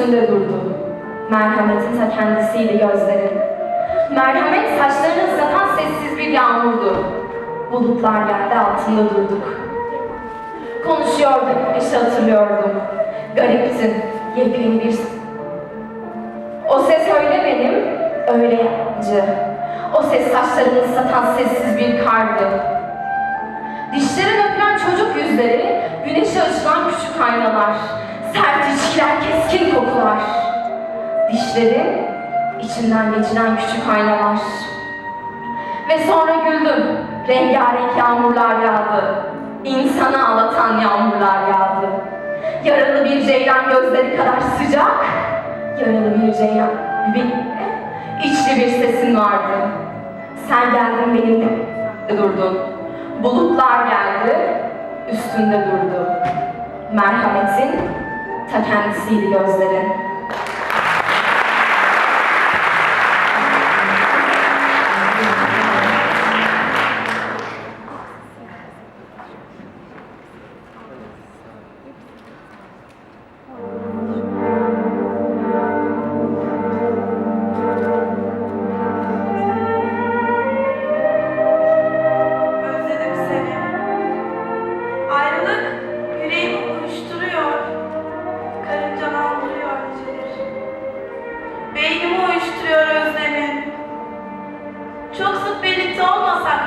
üstünde durdu. Merhametin ta kendisiydi gözlerin. Merhamet saçlarını ıslatan sessiz bir yağmurdu. Bulutlar geldi altında durduk. Konuşuyorduk, işte hatırlıyordum. Gariptin, yepyeni bir... O ses öyle benim, öyle yabancı. O ses saçlarını ıslatan sessiz bir kardı. Dişlerin öpülen çocuk yüzleri, güneşe açılan küçük aynalar, sert içkiler, keskin kokular. Dişlerin içinden geçilen küçük aynalar. Ve sonra güldüm, rengarenk yağmurlar yağdı. İnsanı ağlatan yağmurlar yağdı. Yaralı bir ceylan gözleri kadar sıcak, yaralı bir ceylan bir içli bir sesin vardı. Sen geldin benimle durdun. Bulutlar geldi, üstünde durdu. Merhametin ta kendisiydi gözlerin.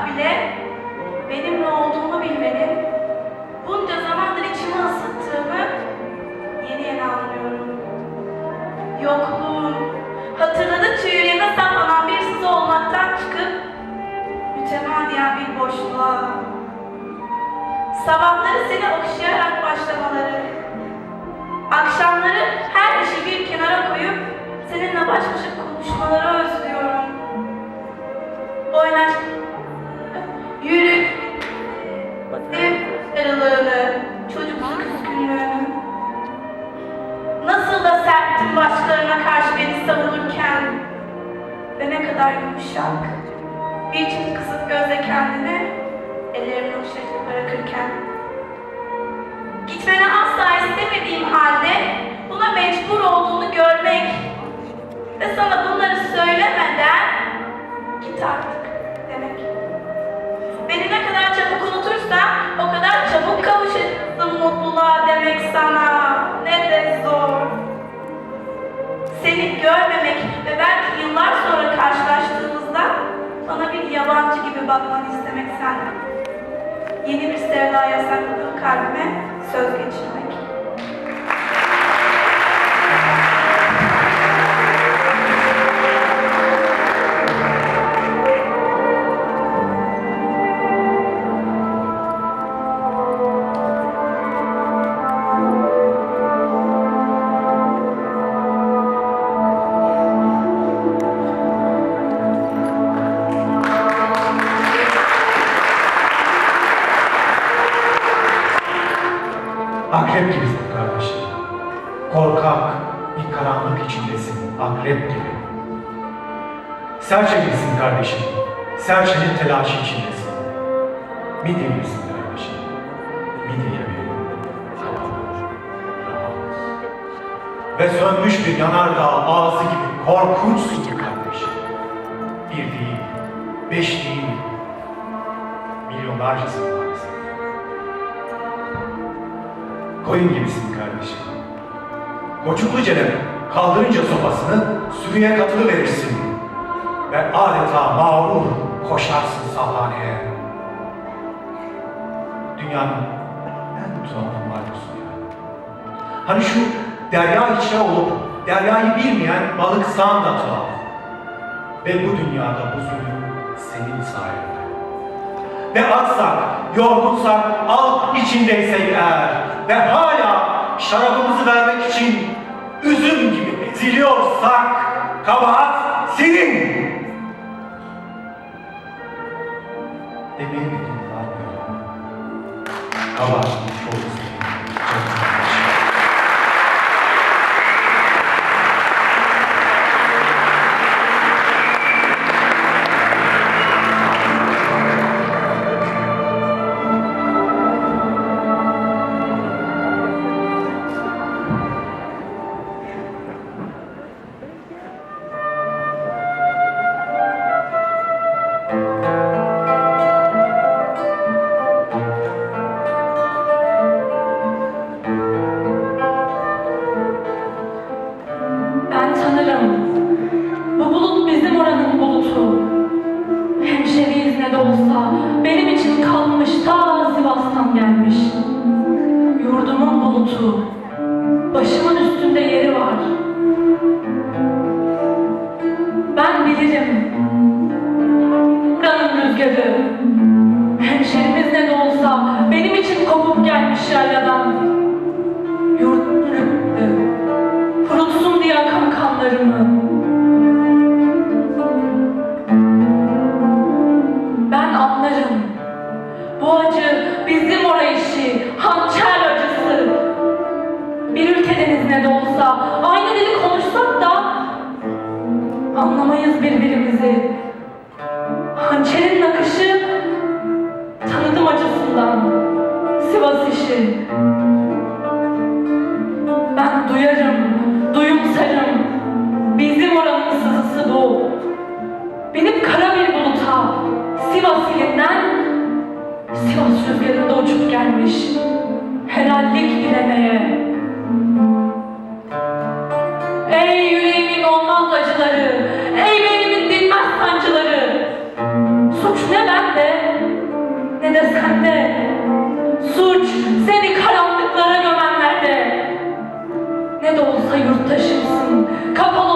Bile benimle olduğunu bilmenin bunca zamandır içimi ısıttığını yeni yeni anlıyorum. Yokluğun, hatırladıkça yüreğime saplanan bir sızı olmaktan çıkıp mütemadiyen bir boşluğa. Sabahları seni okşayarak başlamaları, akşamları her işi bir kenara koyup seninle baş başa konuşmaları özlüyorum. Oynaş, yürü, ev aralığını, çocukluk. Nasıl da serttin başkalarına karşı beni savunurken ve ne kadar yumuşak. Bir çift kısık gözle kendini ellerimle uçlaşıp bırakırken. Gitmeni asla istemediğim halde buna mecbur olduğunu görmek ve sana bunları söylemeden git artık demek sana. Ne de zor. Seni görmemek ve belki yıllar sonra karşılaştığımızda bana bir yabancı gibi bakmanı istemek senden. Yeni bir sevdaya sakladığım kalbime söz geçirmek. Korkak, bir karanlık içindesin, akrep gibi. Serçe gibisin kardeşim. Serçenin telaşı içindesin. Midye gibisin kardeşim. Midye gibi. Ve sönmüş bir yanardağ ağzı gibi korkunçsun kardeşim. Bir değil, beş değil, milyonlarcasın maalesef. Koyun gibisin Koçuklu Celal kaldırınca sopasını sürüye katılı verirsin. Ve adeta mağrur koşarsın sahhaneye. Dünyanın en tuhaf varlıksın ya. Hani şu derya içre olup deryayı bilmeyen balıksan da tuhaf. Ve bu dünyada bu zulüm senin sayende. Ve açsak, yorgunsak, al içindeysek eğer ve hala şarabımızı vermek için üzüm gibi eziliyorsak kabahat senin. Var mı? Kabahat anlamayız birbirimizi. Hançerin nakışı tanıdım acısından. Sivas işi. Ben duyarım, duyumsarım. Bizim oranın sızısı bu. Benim kara bir buluta, Sivas ilinden Sivas rüzgarında uçup gelmiş. Helallik dilemeye. Ne ne de sende. Suç seni karanlıklara gömenlerde. Ne de olsa yurttaşımsın, kapalı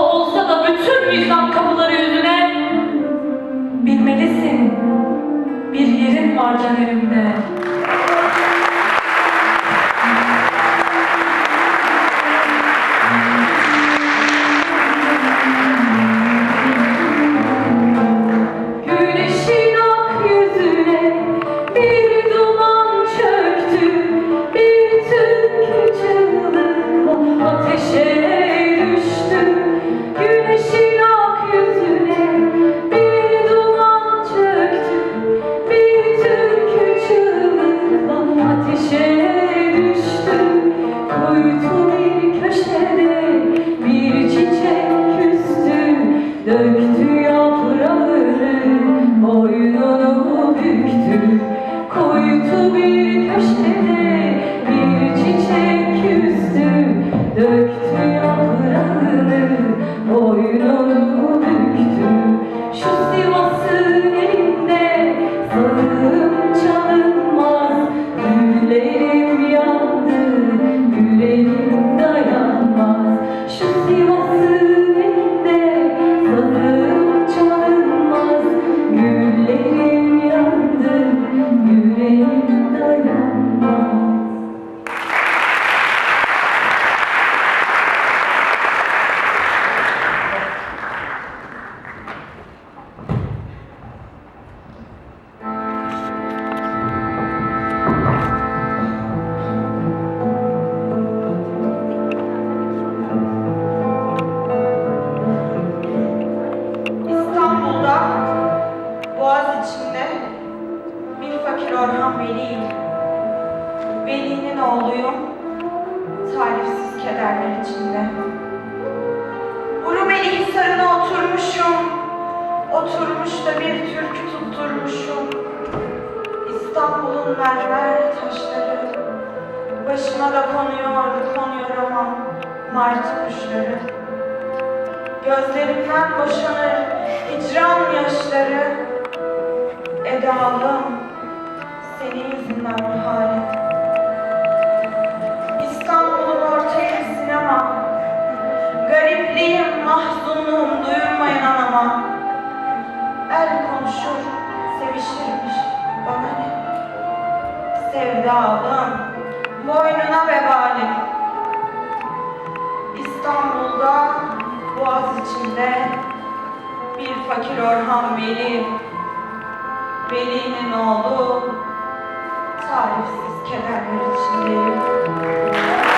İstanbul'da Boğaz içinde bir fakir Orhan Veli. Veli'nin oğluyum, tarifsiz kederler içinde. Urumeli Hisarı'na oturmuşum, oturmuş da bir türkü tutturmuşum. İstanbul'un mermer taşları, başıma da konuyor, konuyor ama martı kuşları. Gözlerimden boşanır hicran yaşları Edalım senin yüzünden bu hale. İstanbul'un orta yeri sinema Garipliğim, mahzunluğum duyurmayın anama El konuşur, sevişirmiş bana ne? Sevdalım, boynuna vebalim İstanbul'da Boğaz içinde bir fakir Orhan Veli, Veli'nin oğlu, tarifsiz kederler içindeyim.